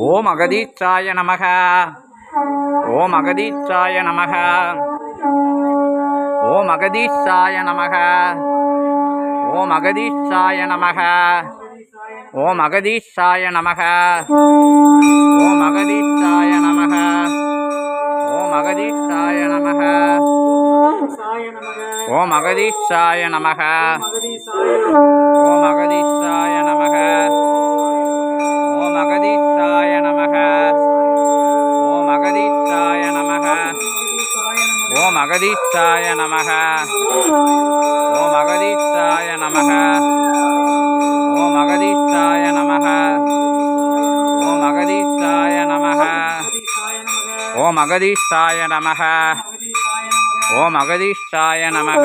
ஓம் அகதீச்சாய நமக. ஓம் அகதீச்சாய நமக. ஓம் அகதீஷாய நமக. ஓம் அகதீஷாய நமக. ஓம் அகதீஷாய நமக. ஓம் அகதீஷாய நமக. ஓம் அகதீஷாய நமக. ஓம் அகதீஷாய நமக. ஓம் அகதீஷாய ஓம் நமக. ஓம் அகதீஷாய நமக. ஓம் அகதீஷாய நமக. ஓம் அகதீஷாய நமக. ஓம் அகதீஷாய நமக. ஓம் அகதீஷாய நமக.